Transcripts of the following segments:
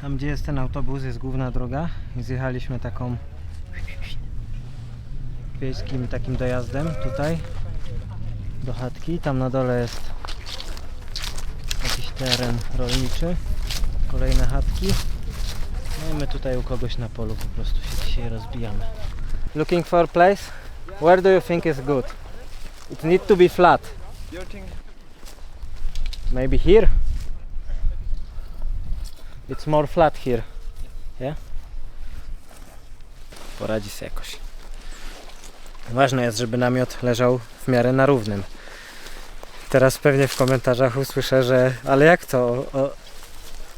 Tam gdzie jest ten autobus jest główna droga i zjechaliśmy taką wiejskim takim dojazdem tutaj do chatki. Tam na dole jest jakiś teren rolniczy, kolejne chatki. No i my tutaj u kogoś na polu po prostu się dzisiaj rozbijamy. Looking for place? Where do you think is good? It need to be flat. Maybe here? It's more flat here. Yeah? Poradzi sobie jakoś. Ważne jest, żeby namiot leżał w miarę na równym. Teraz pewnie w komentarzach usłyszę, że ale jak to? O,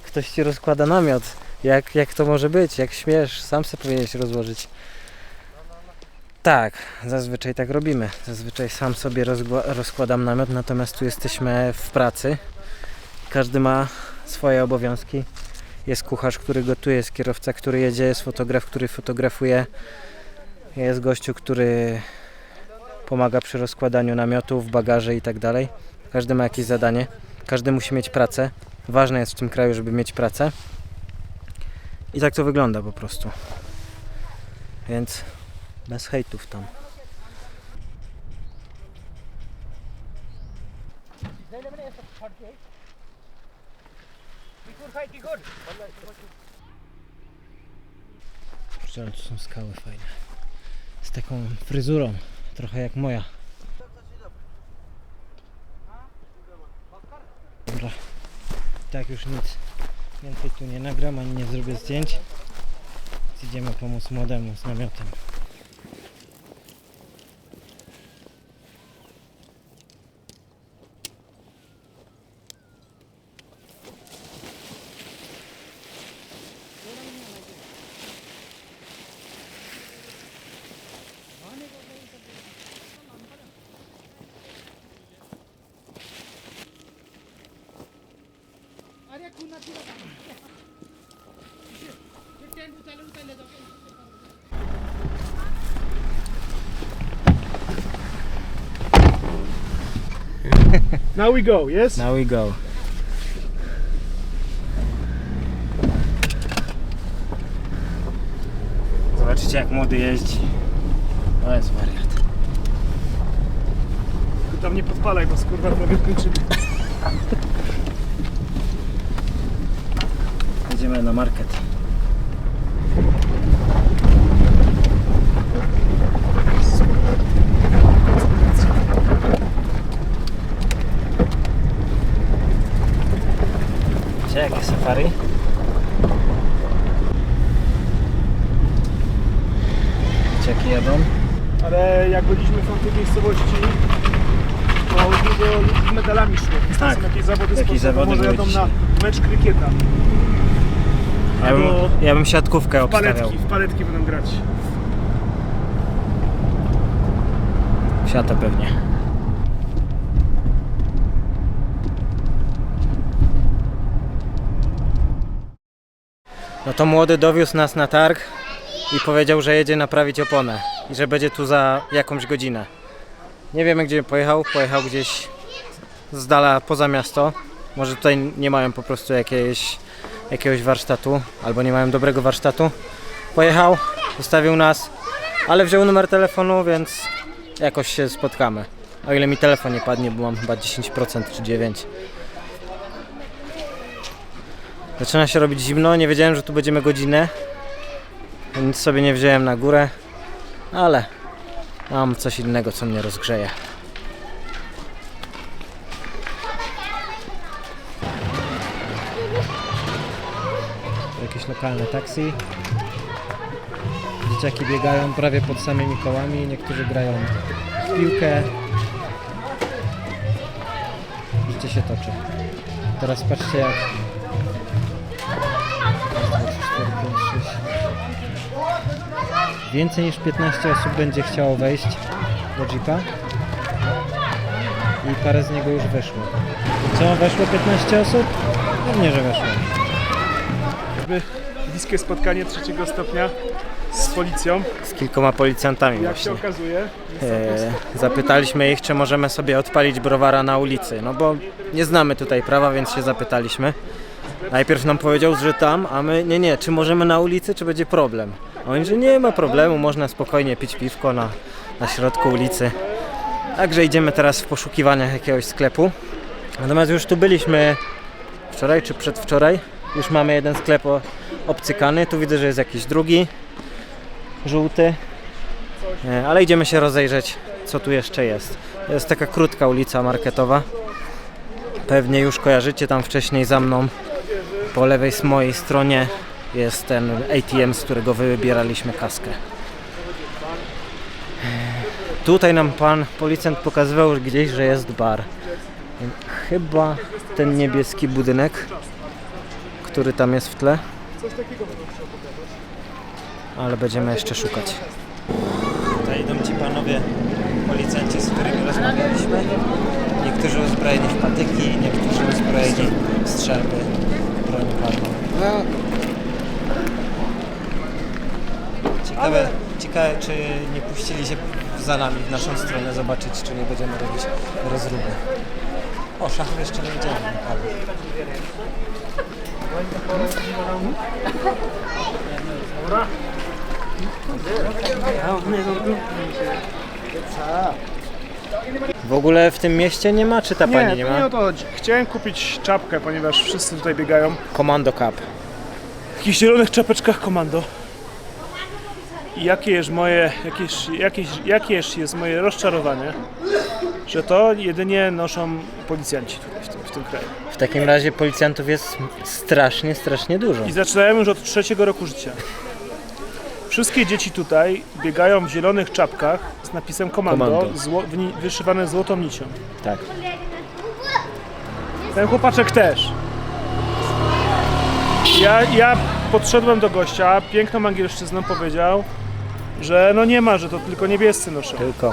ktoś ci rozkłada namiot. Jak, jak to może być? Jak śmiesz? Sam sobie powinieneś rozłożyć. Tak, zazwyczaj tak robimy. Zazwyczaj sam sobie rozkładam namiot, natomiast tu jesteśmy w pracy. Każdy ma swoje obowiązki. Jest kucharz, który gotuje, jest kierowca, który jedzie, jest fotograf, który fotografuje. Jest gościu, który pomaga przy rozkładaniu namiotów, bagaży i tak dalej. Każdy ma jakieś zadanie. Każdy musi mieć pracę. Ważne jest w tym kraju, żeby mieć pracę. I tak to wygląda po prostu. Więc bez hejtów tam. Kurczę, ale tu są skały fajne. Z taką fryzurą, trochę jak moja. Dobra. Tak już nic więcej tu nie nagram, ani nie zrobię zdjęć. Idziemy pomóc młodemu z namiotem. Now we go, yes? Now we go. Zobaczcie jak młody jeździ. To jest wariat. Tylko Tam nie podpalaj, bo skurwa prawie kończymy. Jedziemy na market. Gdzie jakie safari? Dzieciaki jadą. Ale jak byliśmy w tej miejscowości, to dużo ludzi z medalami szło. Tak. są jakieś zawody Jakieś sportowe, zawody może były jadą dzisiaj. na mecz krykieta. Ja bym, siatkówkę w obstawiał. paletki, w paletki będą grać. Siatę pewnie. No to młody dowiózł nas na targ i powiedział, że jedzie naprawić oponę i że będzie tu za jakąś godzinę. Nie wiemy gdzie pojechał, pojechał gdzieś z dala poza miasto. Może tutaj nie mają po prostu jakiejś, jakiegoś warsztatu albo nie mają dobrego warsztatu. Pojechał, zostawił nas, ale wziął numer telefonu, więc jakoś się spotkamy. O ile mi telefon nie padnie, bo mam chyba 10% czy 9%. Zaczyna się robić zimno, nie wiedziałem, że tu będziemy godzinę. Nic sobie nie wziąłem na górę, ale mam coś innego, co mnie rozgrzeje. Jakieś lokalne taksi. Dzieciaki biegają prawie pod samymi kołami, niektórzy grają w piłkę. Życie się toczy. Teraz patrzcie jak... Raz, dwa, trzy, cztery, pięć, sześć. Więcej niż 15 osób będzie chciało wejść do Jeepa. I parę z niego już weszło. Co, weszło 15 osób? Pewnie, że weszło. Jakby Bliskie spotkanie trzeciego stopnia z policją. Z kilkoma policjantami Jak się właśnie. okazuje, E, zapytaliśmy ich, czy możemy sobie odpalić browara na ulicy, no bo nie znamy tutaj prawa, więc się zapytaliśmy. Najpierw nam powiedział, że tam, a my nie, nie, czy możemy na ulicy, czy będzie problem. A oni, że nie ma problemu, można spokojnie pić piwko na, na środku ulicy. Także idziemy teraz w poszukiwaniach jakiegoś sklepu. Natomiast już tu byliśmy wczoraj czy przedwczoraj. Już mamy jeden sklep obcykany. Tu widzę, że jest jakiś drugi, żółty. E, Ale idziemy się rozejrzeć, co tu jeszcze jest. Jest taka krótka ulica marketowa. Pewnie już kojarzycie tam wcześniej za mną. Po lewej z mojej stronie jest ten ATM, z którego wybieraliśmy kaskę. Tutaj nam pan policjant pokazywał gdzieś, że jest bar. Chyba ten niebieski budynek, który tam jest w tle. Ale będziemy jeszcze szukać. Tutaj idą ci panowie policjanci, z którymi rozmawialiśmy. Niektórzy uzbrojeni w patyki, niektórzy uzbrojeni w strzelby, broń palną. Ciekawe, ciekawe, czy nie puścili się za nami w naszą stronę zobaczyć, czy nie będziemy robić rozruby. O, szachów jeszcze nie widziałem. Ale... W ogóle w tym mieście nie ma, czy ta pani Nie, to nie ma? o to chodzi. Chciałem kupić czapkę, ponieważ wszyscy tutaj biegają Commando Cup. w jakichś zielonych czapeczkach komando. I jakie jest moje, jakieś, jakieś, jakież jest moje rozczarowanie, że to jedynie noszą policjanci tutaj tym, kraju. W takim razie policjantów jest strasznie, strasznie dużo. I zaczynałem już od trzeciego roku życia. Wszystkie dzieci tutaj biegają w zielonych czapkach z napisem komando, Komando. Zło, wni- wyszywane złotą nicią. Tak. Ten chłopaczek też. Ja, ja podszedłem do gościa, piękną angielszczyzną powiedział, że no nie ma, że to tylko niebiescy noszą. Tylko.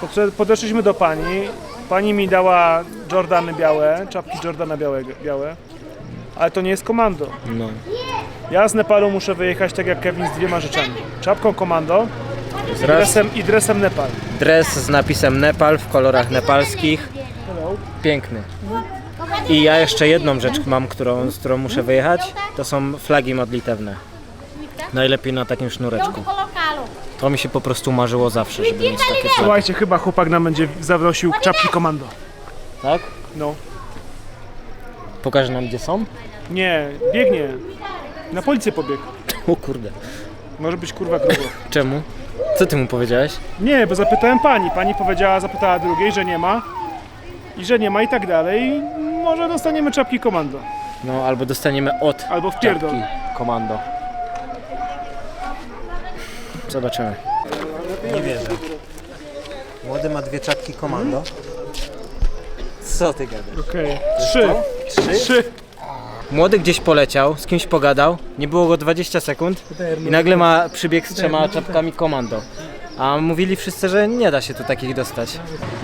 Podszed- Podeszliśmy do pani, pani mi dała Jordany białe, czapki Jordana białe, białe, ale to nie jest komando. No. Ja z Nepalu muszę wyjechać tak jak Kevin z dwiema rzeczami. Czapką komando i raz dresem, i dresem Nepal. dres z napisem Nepal w kolorach nepalskich. Piękny. I ja jeszcze jedną rzecz mam, którą, z którą muszę wyjechać. To są flagi modlitewne. Najlepiej na takim sznureczku. To mi się po prostu marzyło zawsze, żeby mieć takie flagi. Słuchajcie, chyba chłopak nam będzie zaprosił czapki komando. Tak? No. Pokaże nam gdzie są? Nie, biegnie. Na policję pobiegł. O kurde. Może być kurwa grubo. Czemu? Co ty mu powiedziałeś? Nie, bo zapytałem pani. Pani powiedziała, zapytała drugiej, że nie ma. I że nie ma i tak dalej. Może dostaniemy czapki komando. No albo dostaniemy od Albo w pierdol. czapki komando. Zobaczymy. Nie wierzę. Młody ma dwie czapki komando. Co ty gadasz? Okej. Trzy. Trzy? Trzy. Młody gdzieś poleciał, z kimś pogadał, nie było go 20 sekund i nagle ma przybieg z trzema czapkami komando. A mówili wszyscy, że nie da się tu takich dostać.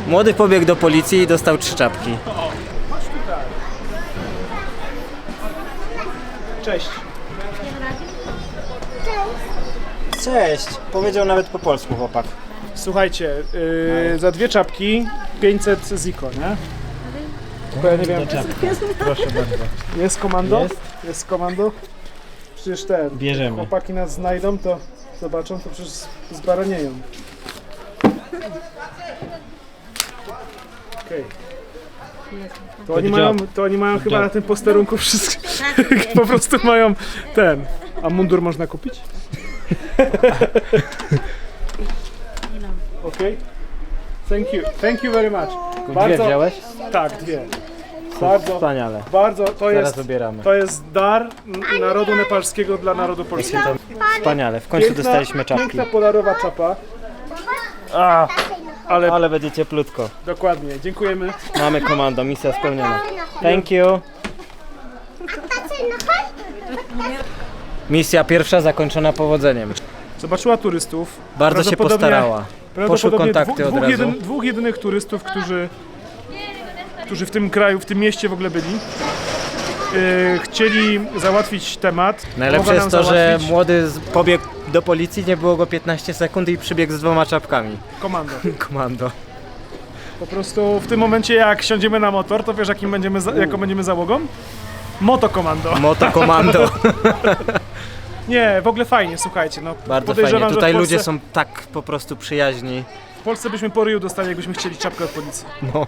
Młody pobiegł do policji i dostał trzy czapki. Cześć. Cześć! Powiedział nawet po polsku chłopak. Słuchajcie, yy, za dwie czapki 500 ziko, nie? Tylko ja nie wiem. Proszę bardzo. Jest komando? Jest. Jest komando? Przecież te Bierzemy. chłopaki nas znajdą, to zobaczą, to przecież zbaranieją. Okej. To oni Good mają, job. to oni mają chyba job. na tym posterunku wszystko. po prostu mają ten. A mundur można kupić? Okej. Thank you. Thank you very much. Dwie wziąłeś? Tak, dwie. Bardzo, Wspaniale. bardzo, to Teraz jest, wybieramy. to jest dar n- narodu nepalskiego dla narodu polskiego. Wspaniale. W końcu dostaliśmy czapki. Piękna polarowa czapa. A, ale Ale będzie cieplutko. dokładnie, dziękujemy. Mamy komando, misja spełniona. Thank you. Misja pierwsza zakończona powodzeniem. Zobaczyła turystów. Bardzo się postarała. Poszły kontakty dwu- od dwóch, razu. jedyn, dwóch jedynych turystów, którzy, którzy w tym kraju, w tym mieście w ogóle byli. Yy, chcieli załatwić temat. Najlepsze jest to, że załatwić młody z- pobiegł do policji, nie było go 15 sekund i przybiegł z dwoma czapkami. Komando. Komando. Po prostu w tym momencie jak siądziemy na motor, to wiesz jakim będziemy jaką będziemy załogą? Motokomando. Motokomando. Nie, w ogóle fajnie, słuchajcie. No, Bardzo fajnie. że Tutaj Polsce, ludzie są tak po prostu przyjaźni. W Polsce byśmy po ryju dostali, jakbyśmy chcieli czapkę od policji. No.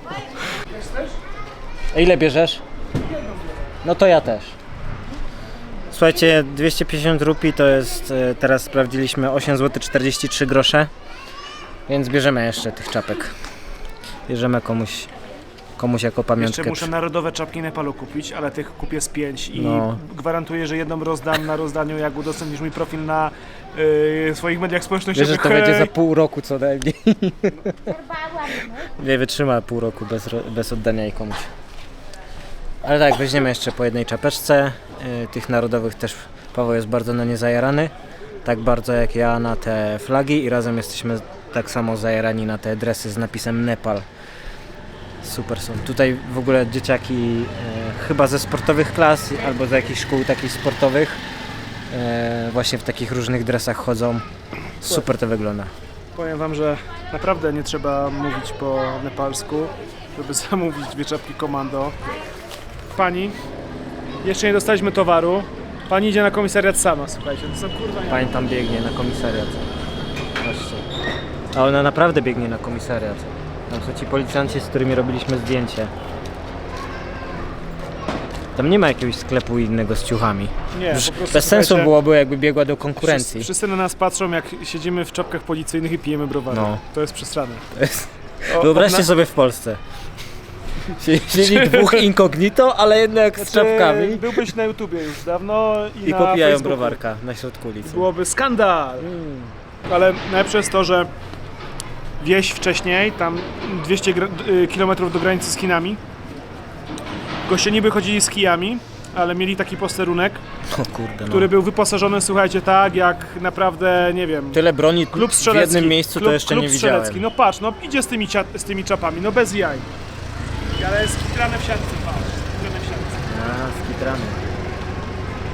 A ile bierzesz? No to ja też. Słuchajcie, 250 rupii to jest, e, teraz sprawdziliśmy 8 zł 43 grosze, więc bierzemy jeszcze tych czapek. Bierzemy komuś, komuś jako pamiątkę. Jeszcze muszę narodowe czapki Nepalu kupić, ale tych kupię z pięć i No. gwarantuję, że jedną rozdam na rozdaniu, jak udostępnisz mój profil na y, swoich mediach Wiesz, społecznościowych. że to będzie za Hej! pół roku co najmniej. Nie wytrzyma pół roku bez, ro- bez oddania jej komuś. Ale tak, weźmiemy jeszcze po jednej czapeczce. Yy, tych narodowych też Paweł jest bardzo na nie zajarany. Tak bardzo jak ja na te flagi i razem jesteśmy tak samo zajarani na te dresy z napisem Nepal. Super są. Tutaj w ogóle dzieciaki e, chyba ze sportowych klas albo z jakichś szkół takich sportowych e, właśnie w takich różnych dresach chodzą. Super to wygląda. Powiem wam, że naprawdę nie trzeba mówić po nepalsku, żeby zamówić dwie czapki komando. Pani, jeszcze nie dostaliśmy towaru. Pani idzie na komisariat sama, słuchajcie. To są kurwa nie. Pani tam biegnie na komisariat. Patrzcie. A ona naprawdę biegnie na komisariat. Tam są ci policjanci, z którymi robiliśmy zdjęcie. Tam nie ma jakiegoś sklepu innego z ciuchami. Nie, Już po prostu bez sensu słuchajcie, byłoby, jakby biegła do Wszyscy, konkurencji. wszyscy na nas patrzą, jak siedzimy w czapkach policyjnych i pijemy browary. No. To jest przesrane. O, Wyobraźcie sobie w Polsce. Sie- Siedzi dwóch incognito, ale jednak z Znaczy, czapkami Byłbyś na YouTubie już dawno i, i na popijają Facebooku. browarka na środku ulicy. Byłoby skandal. Mm. Ale najlepsze jest to, że wieś wcześniej, tam 200 km do granicy z Chinami, goście niby chodzili z kijami, ale mieli taki posterunek, kurde, no. który był wyposażony, słuchajcie, tak jak naprawdę, nie wiem, Tyle broni klub w jednym miejscu klub, to jeszcze klub nie widziałem. No patrz, no idzie z tymi, cia- z tymi czapami, no bez jaj. Ale jest kitrane w siatce, patrz, kitrane w siatce. A, skitrany.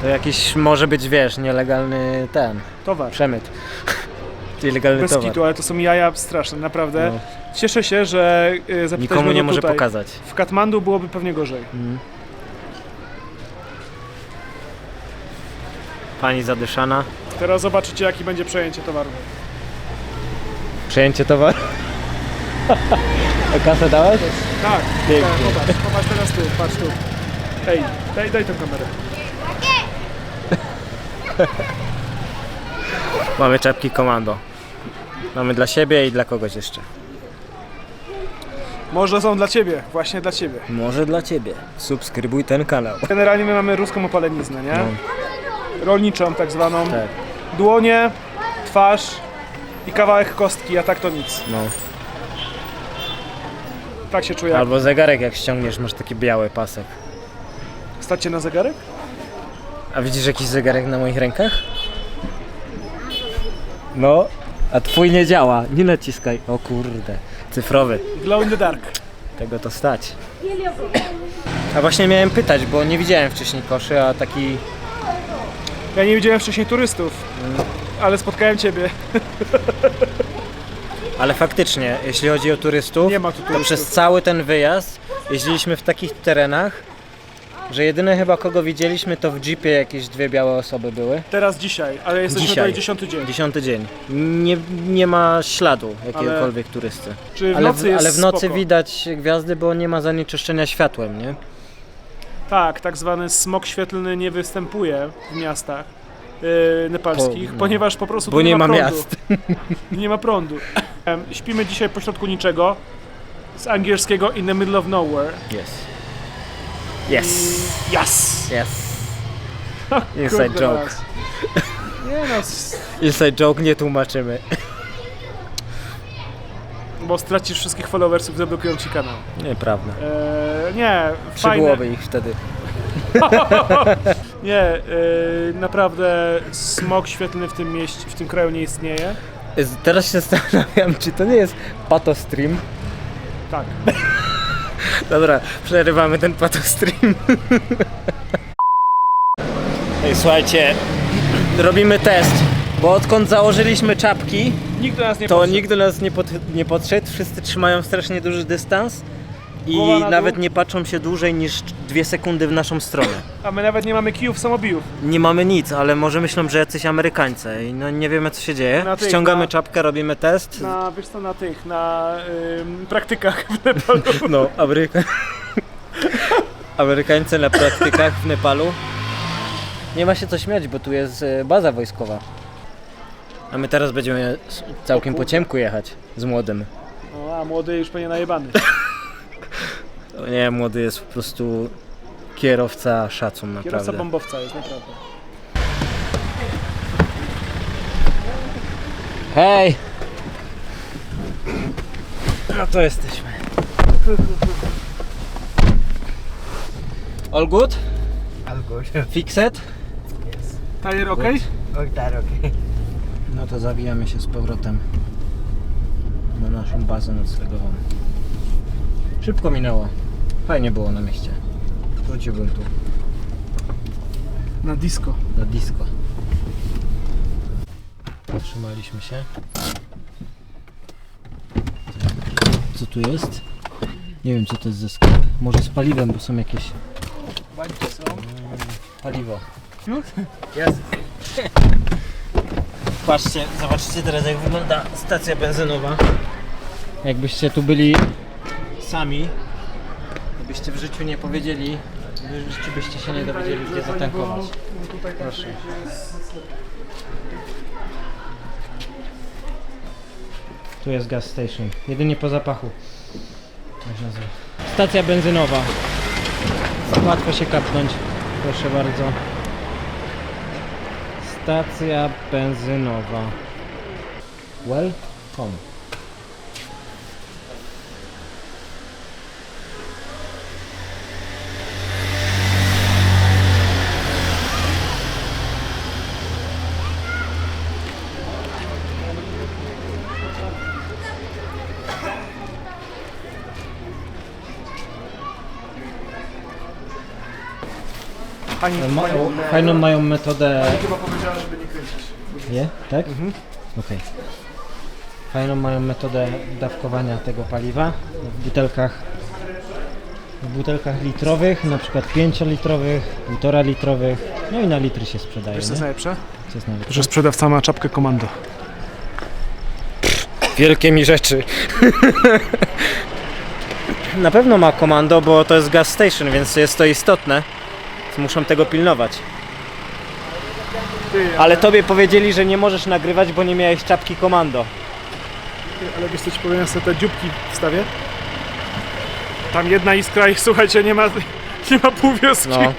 To jakiś może być, wiesz, nielegalny ten, Towar. przemyt. Nielegalny Bez towar. kitu, ale to są jaja straszne, naprawdę. No. Cieszę się, że y, zapytaliśmy Nikomu nie go może tutaj. pokazać. W Katmandu byłoby pewnie gorzej. Pani zadyszana. Teraz zobaczycie, jaki będzie przejęcie towaru. Przejęcie towaru. Kasę dałeś? Tak, Pięknie. tak, popatrz, popatrz teraz tu, patrz tu. Ej, daj, daj tę kamerę. Mamy czapki komando. Mamy dla siebie i dla kogoś jeszcze. Może są dla ciebie, właśnie dla ciebie. Może dla ciebie. Subskrybuj ten kanał. Generalnie my mamy ruską opaleniznę, nie? No. Rolniczą tak zwaną. Tak, Dłonie, twarz i kawałek kostki, a tak to nic. no. Tak się czuję. Albo zegarek jak ściągniesz, masz taki biały pasek. Stacie na zegarek? A widzisz jakiś zegarek na moich rękach? No, a twój nie działa. Nie naciskaj. O kurde. Cyfrowy. Glow in the dark. Tego to stać. A właśnie miałem pytać, bo nie widziałem wcześniej koszy, a taki Ja nie widziałem wcześniej turystów, ale spotkałem ciebie. Ale faktycznie, jeśli chodzi o turystów, Nie ma tu to turystów. przez cały ten wyjazd jeździliśmy w takich terenach, że jedyne chyba kogo widzieliśmy to w jeepie jakieś dwie białe osoby były. Teraz dzisiaj, ale jesteśmy Dzisiaj. tutaj dziesiąty dzień. Dziesiąty dzień. Nie, nie ma śladu jakiegokolwiek turysty. Czy w Ale nocy w, jest ale w nocy spoko. widać gwiazdy, bo nie ma zanieczyszczenia światłem, nie? Tak, tak zwany smog świetlny nie występuje w miastach yy, nepalskich, Po- no. ponieważ po prostu Bo tu nie ma prądu. miast. Nie ma prądu. Em, Śpimy dzisiaj pośrodku niczego. Z angielskiego in the middle of nowhere. Yes. Yes. Yes! Yes. Inside Kurde, joke. raz. Nie no, s- Inside joke nie tłumaczymy. bo stracisz wszystkich followersów, zablokują ci kanał. Nieprawda. Eee, nie, fajne. Przybyłoby ich wtedy. Nie, yy, naprawdę smog świetlny w tym mieście, w tym kraju nie istnieje. Z- Teraz się zastanawiam, czy to nie jest patostream. Tak. Dobra, przerywamy ten patostream. Ej, słuchajcie, robimy test, bo odkąd założyliśmy czapki, Nikt do nas nie to podszedł. nikt do nas nie, pod, nie podszedł, wszyscy trzymają strasznie duży dystans i Głowa na dół. nawet nie patrzą się dłużej niż dwie sekundy w naszą stronę. A my nawet nie mamy kijów samobijów. Nie mamy nic, ale może myślą, że jacyś Amerykańcy i no nie wiemy co się dzieje. Na tych, Ściągamy na- czapkę, robimy test. Na, wiesz co, na tych, na ym, praktykach w Nepalu. No, Ameryka... Amerykańcy na praktykach w Nepalu. Nie ma się co śmiać, bo tu jest e, baza wojskowa. A my teraz będziemy s- całkiem po ciemku jechać z młodym. No, a młody już pewnie najebany. O Nie, młody jest po prostu kierowca szacun Kierowca naprawdę. bombowca jest naprawdę. Hej! No to jesteśmy. All good? All good. Fixed? Tajer ok? Oh, that okay. No to zawijamy się z powrotem na naszą bazę noclegową. Szybko minęło. Fajnie było na mieście. Wróciłbym tu Na disco. na disco. Zatrzymaliśmy się. Co tu jest? Nie wiem co to jest za sklep. Może z paliwem, bo są jakieś Bańki są. paliwo. Już? Jest. Patrzcie, zobaczcie teraz jak wygląda stacja benzynowa. Jakbyście tu byli sami, byście w życiu nie powiedzieli, w życiu byście się nie dowiedzieli gdzie zatankować. Proszę. Tu jest gas station. Jedynie po zapachu. Tak. Stacja benzynowa. Łatwo się kapnąć. Proszę bardzo. Stacja benzynowa. Welcome. Pani Ma, fajną mają metodę chyba powiedziała, żeby nie kręcić. Je? Tak? Okej. Fajną mają metodę dawkowania tego paliwa w butelkach w butelkach litrowych, na przykład 5-litrowych, 1,5 litrowych, no i na litry się sprzedaje, Wiesz co nie? jest najlepsze? Co jest najlepsze? Że sprzedawca ma czapkę komando. Wielkie mi rzeczy. na pewno ma komando, bo to jest gas station, więc jest to istotne. Muszą tego pilnować. Ty, Ale tobie powiedzieli, że nie możesz nagrywać, bo nie miałeś czapki komando. ale wiesz co ci powiem, ja sobie te dzióbki wstawię. Tam jedna iskra i słuchajcie, nie ma, nie ma pół wioski. No.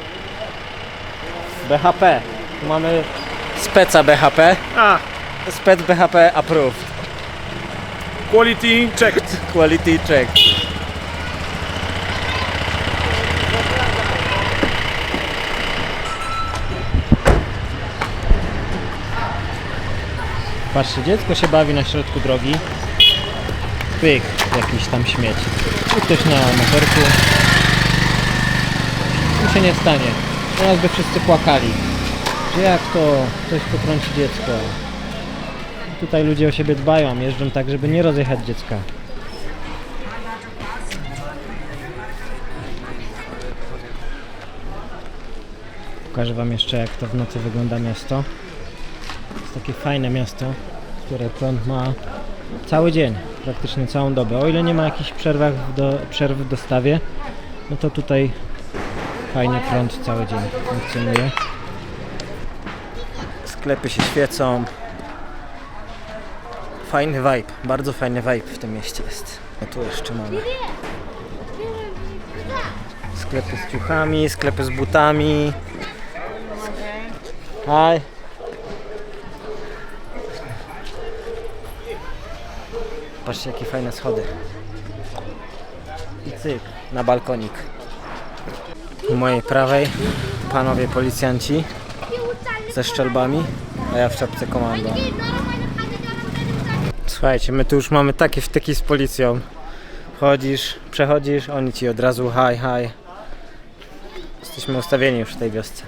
BHP. Tu mamy speca BHP. A, Spec BHP approved. quality checked. Quality check. Patrzcie, dziecko się bawi na środku drogi. Pyk, jakiś tam śmieć. Tu ktoś na motorku. Tu się nie stanie. Teraz by wszyscy płakali. Że jak to? Ktoś potrąci dziecko. Tutaj ludzie o siebie dbają, jeżdżą tak, żeby nie rozjechać dziecka. Pokażę Wam jeszcze jak to w nocy wygląda miasto. Jest takie fajne miasto, które prąd ma cały dzień, praktycznie całą dobę. O ile nie ma jakichś przerwach do, przerw w dostawie, no to tutaj fajnie prąd cały dzień funkcjonuje. Sklepy się świecą, Fajny vibe, bardzo fajny vibe w tym mieście jest. A tu jeszcze mamy sklepy z ciuchami, sklepy z butami. Hi. Patrzcie jakie fajne schody. I cyk, na balkonik. Po mojej prawej panowie policjanci ze szczelbami, a ja w czapce komando. Słuchajcie, my tu już mamy takie wtyki z policją. Wchodzisz, przechodzisz, oni ci od razu hi, hi. Jesteśmy ustawieni już w tej wiosce.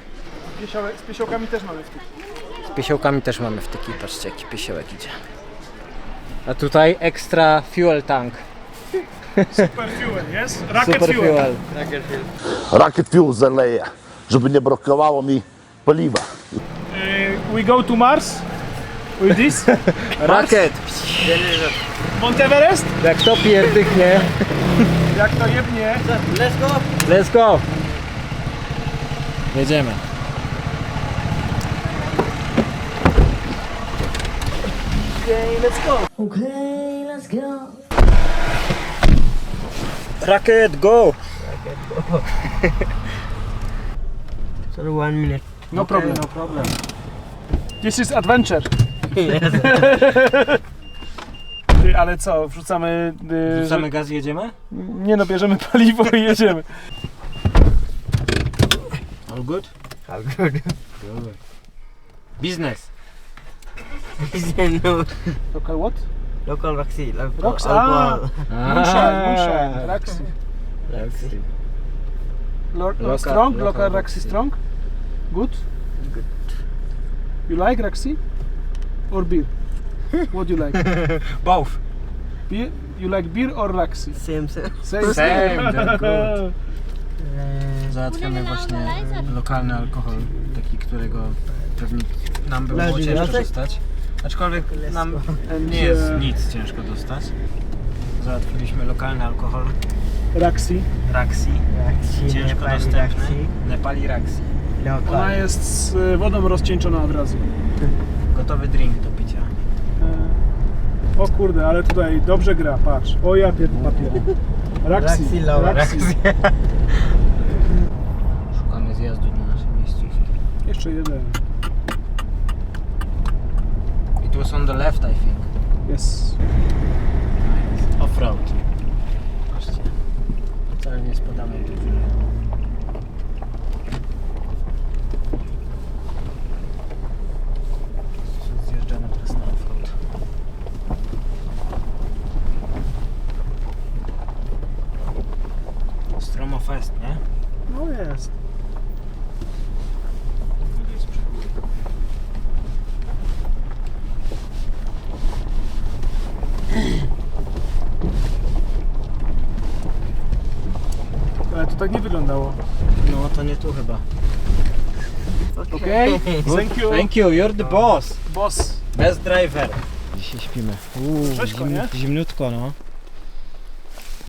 Z piesiołkami też mamy w tych. Z piesiołkami też mamy wtyki, patrzcie jaki piesiołek idzie. A tutaj extra fuel tank. Super fuel, jest? Rocket Super fuel. fuel. Rocket Fuel zaleję, żeby nie brakowało mi paliwa. Y, we go to Mars with this. Rakiet! Mount Everest? Jak to pierdyknie. Jak to jebnie. Let's go! Jedziemy. Okay, let's go. Rakiet, go! So one minute. No problem. No problem. This is adventure. Ty, ale co, wrzucamy... y, Rzucamy gaz i jedziemy? Nie no, bierzemy paliwo i jedziemy. All good? All good. Business. no, Local what? local Roxy. Local Rox- alcohol. Moonshine, moonshine, Raxi. Roxy. Lord, Local- strong, local local, Raxi. Raxi strong? Good? Good. You like Raxi? Or beer? What you like? Both. Beer? You like beer or Raxi? Same, same. Same, Same, then good. Uh, Załatwiamy właśnie lokalny alkohol, taki, którego pewnie nam było Leży ciężko dostać. Aczkolwiek nam nie jest nic ciężko dostać. Załatwiliśmy lokalny alkohol Raxi. Raxi, ciężko Nepali dostępny. Roxy. Nepali Raxi. Ona jest z y, wodą rozcieńczona od razu. Gotowy drink do picia. E, O kurde, ale tutaj dobrze gra, patrz. O ja pier... papier. Raxi. Roxy, local Raxi. Szukamy zjazdu do naszej miejscówki. Jeszcze jeden. It was on the left, I think. Jest. Off-road. Patrzcie. Nie spadamy tu dziury. Zjeżdżamy teraz na off-road. Stromo Fest, nie? No jest. Jest przegóry. Ale to tak nie wyglądało. No to nie tu chyba. Okej? Thank you. Thank you, you're the boss. Boss. Best driver. Dzisiaj śpimy. Uuu, Rzeźko, nie? zimniutko, no.